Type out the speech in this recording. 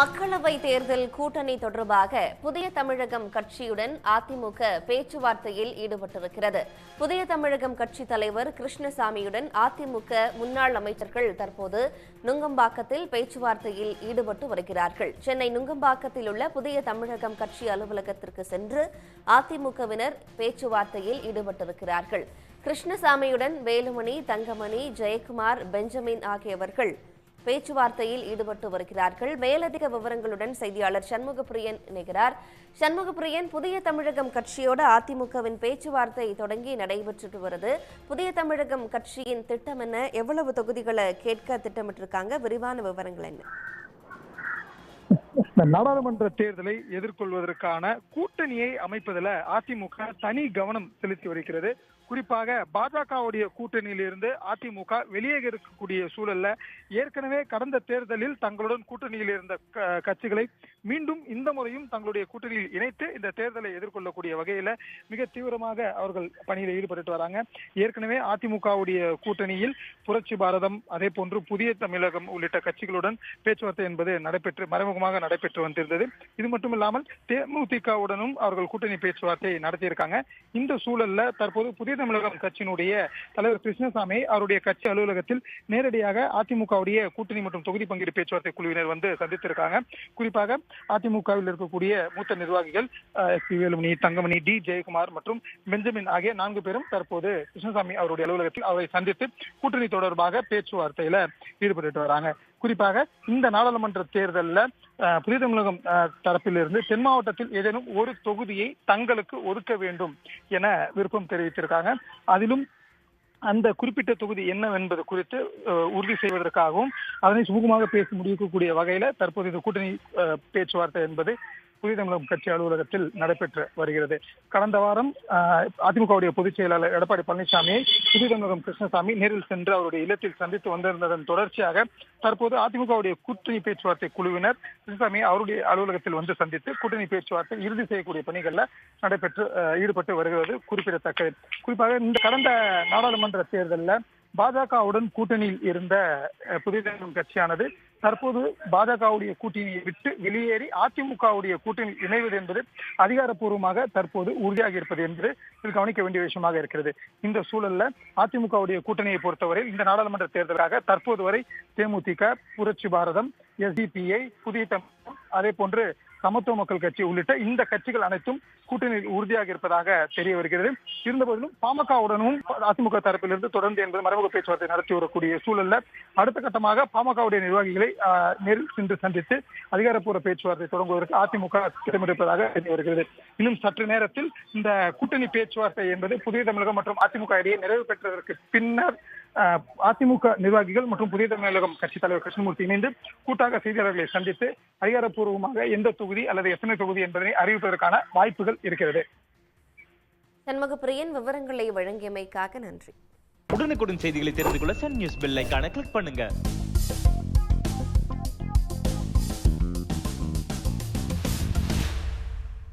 மக்களவை தேர்தல் கூட்டணி தொடர்பாக புதிய தமிழகம் கட்சியுடன் அதிமுக பேச்சுவார்த்தையில் ஈடுபட்டிருக்கிறது. புதிய தமிழகம் கட்சி தலைவர் கிருஷ்ணசாமியுடன் அதிமுக முன்னாள் அமைச்சர்கள் தற்போது நுங்கம்பாக்கத்தில் பேச்சுவார்த்தையில் ஈடுபட்டு வருகிறார்கள். சென்னை நுங்கம்பாக்கத்தில் உள்ள புதிய தமிழகம் கட்சி அலுவலகத்திற்கு சென்று அதிமுகவினர் பேச்சுவார்த்தையில் ஈடுபட்டிருக்கிறார்கள். கிருஷ்ணசாமியுடன் வேலுமணி தங்கமணி ஜெயக்குமார் பெஞ்சமின் ஆகியவர்கள் பேச்சுவார்த்தையில் ஈடுபட்டு வருகிறார்கள். மேலதிக விவரங்களுடன் செய்தியாளர் சண்முகப்பிரியன் இணைகிறார். சண்முகப்பிரியன் புதிய தமிழகம் கட்சியோடு அதிமுகவின் பேச்சுவார்த்தை தொடங்கி நடைபெற்றுட்டு வருது. புதிய தமிழகம் கட்சியின் திட்டம் என்ன? எவ்வளவு தொகுதிகளை கேட்க திட்டமிட்டிருக்காங்க? விரிவான விவரங்கள் என்ன? நாடாளுமன்ற தேர்தலை எதிர்கொள்வதற்கான கூட்டணியை அமைப்பதில் அதிமுக தனி கவனம் செலுத்தி வருகிறது. குறிப்பாக பாஜகவுடைய கூட்டணியிலிருந்து அதிமுக வெளியே இருக்கக்கூடிய சூழல்ல ஏற்கனவே கடந்த தேர்தலில் தங்களுடன் கூட்டணியில் இருந்த கட்சிகளை மீண்டும் இந்த முறையும் தங்களுடைய கூட்டணியில் இணைத்து இந்த தேர்தலை எதிர்கொள்ளக்கூடிய வகையில மிக தீவிரமாக அவர்கள் பணியில் ஈடுபட்டு வராங்க. ஏற்கனவே அதிமுகவுடைய கூட்டணியில் புரட்சி பாரதம் அதே போன்று புதிய தமிழகம் உள்ளிட்ட கட்சிகளுடன் பேச்சுவார்த்தை என்பது நடைபெற்று மறைமுகமாக நடைபெற்று வந்திருந்தது. இது மட்டும் இல்லாமல் தேமுதிகவுடனும் அவர்கள் கூட்டணி பேச்சுவார்த்தை நடத்தியிருக்காங்க. இந்த சூழல்ல தற்போது புதிய தமிழகம் கட்சியினுடைய தலைவர் கிருஷ்ணசாமி அவருடைய கட்சி அலுவலகத்தில் நேரடியாக அதிமுகவுடைய கூட்டணி மற்றும் தொகுதி பங்கீடு பேச்சுவார்த்தை குழுவினர் வந்து சந்தித்திருக்காங்க. குறிப்பாக அதிமுகவில் இருக்கக்கூடிய மூத்த நிர்வாகிகள் S. P. Velumani Thangamani D. Jayakumar மற்றும் பெஞ்சமின் ஆகிய நான்கு பேரும் தற்போது கிருஷ்ணசாமி அவருடைய அலுவலகத்தில் அவரை சந்தித்து கூட்டணி தொடர்பாக பேச்சுவார்த்தையில ஈடுபட்டு வராங்க. குறிப்பாக இந்த நாடாளுமன்ற தேர்தலில் புதிய தமிழகம் தரப்பிலிருந்து தென் மாவட்டத்தில் ஏதேனும் ஒரு தொகுதியை தங்களுக்கு ஒதுக்க வேண்டும் என விருப்பம் தெரிவித்திருக்காங்க. அதிலும் அந்த குறிப்பிட்ட தொகுதி என்னவென்பது குறித்து உறுதி செய்வதற்காகவும் அதனை சுமூகமாக பேசி முடிக்கக்கூடிய வகையில தற்போது இந்த கூட்டணி பேச்சுவார்த்தை என்பது புதிய தமிழகம் கட்சி அலுவலகத்தில் நடைபெற்று வருகிறது. கடந்த வாரம் அதிமுகவுடைய பொதுச் செயலாளர் எடப்பாடி பழனிசாமியை புதிய தமிழகம் கிருஷ்ணசாமி நேரில் சென்று அவருடைய இல்லத்தில் சந்தித்து வந்திருந்ததன் தொடர்ச்சியாக தற்போது அதிமுகவுடைய கூட்டணி பேச்சுவார்த்தை குழுவினர் கிருஷ்ணசாமி அவருடைய அலுவலகத்தில் வந்து சந்தித்து கூட்டணி பேச்சுவார்த்தை இறுதி செய்யக்கூடிய பணிகள்ல நடைபெற்று ஈடுபட்டு வருகிறது. குறிப்பிடத்தக்கது. குறிப்பாக இந்த கடந்த நாடாளுமன்ற தேர்தலில் பாஜகவுடன் கூட்டணியில் இருந்த அஹ், புதிய தமிழகம் கட்சியானது தற்போது பாஜகவுடைய கூட்டணியை விட்டு வெளியேறி அதிமுகவுடைய கூட்டணி இணைவது என்பது அதிகாரப்பூர்வமாக தற்போது உறுதியாகி இருப்பது என்பது இதில் கவனிக்க வேண்டிய விஷயமாக இருக்கிறது. இந்த சூழல்ல அதிமுகவுடைய கூட்டணியை பொறுத்தவரை இந்த நாடாளுமன்ற தேர்தலாக தற்போது வரை தேமுதிக புரட்சி பாரதம் எஸ்டிபிஐ புதிய தமிழகம் அதே போன்று சமத்துவ மக்கள் கட்சி உள்ளிட்ட இந்த கட்சிகள் அனைத்தும் கூட்டணியில் உறுதியாக இருப்பதாக தெரிய வருகிறது. இருந்தபோதிலும் பாமகவுடனும் அதிமுக தரப்பிலிருந்து தொடர்ந்து என்பது மறைமுக பேச்சுவார்த்தை நடத்தி வரக்கூடிய சூழல்ல அடுத்த கட்டமாக பாமகவுடைய நிர்வாகிகளை நேரில் சென்று சந்தித்து அதிகாரப்பூர்வ பேச்சுவார்த்தை தொடங்குவதற்கு அதிமுக திட்டமிட்டிருப்பதாக தெரிய வருகிறது. இன்னும் சற்று நேரத்தில் இந்த கூட்டணி பேச்சுவார்த்தை என்பது புதிய தமிழகம் மற்றும் அதிமுக இடையே நிறைவு பெற்றதற்கு பின்னர் அதிமுக நிர்வாகிகள் மற்றும் புதிய தமிழகம் கட்சி தலைவர் கிருஷ்ணமூர்த்தி இணைந்து கூட்டாக செய்தியாளர்களை சந்தித்து அதிகாரப்பூர்வமாக எந்த தொகுதி அல்லது எத்தனை தொகுதி என்பதனை அறிவிப்பதற்கான வாய்ப்புகள் இருக்கிறது. சண்முகப்பிரியன் விவரங்களை வழங்கியமைக்காக நன்றி. உடனுக்குடன் செய்திகளை தெரிந்து கொள்ள சன் நியூஸ் பெல் ஐகானை கிளிக் பண்ணுங்க.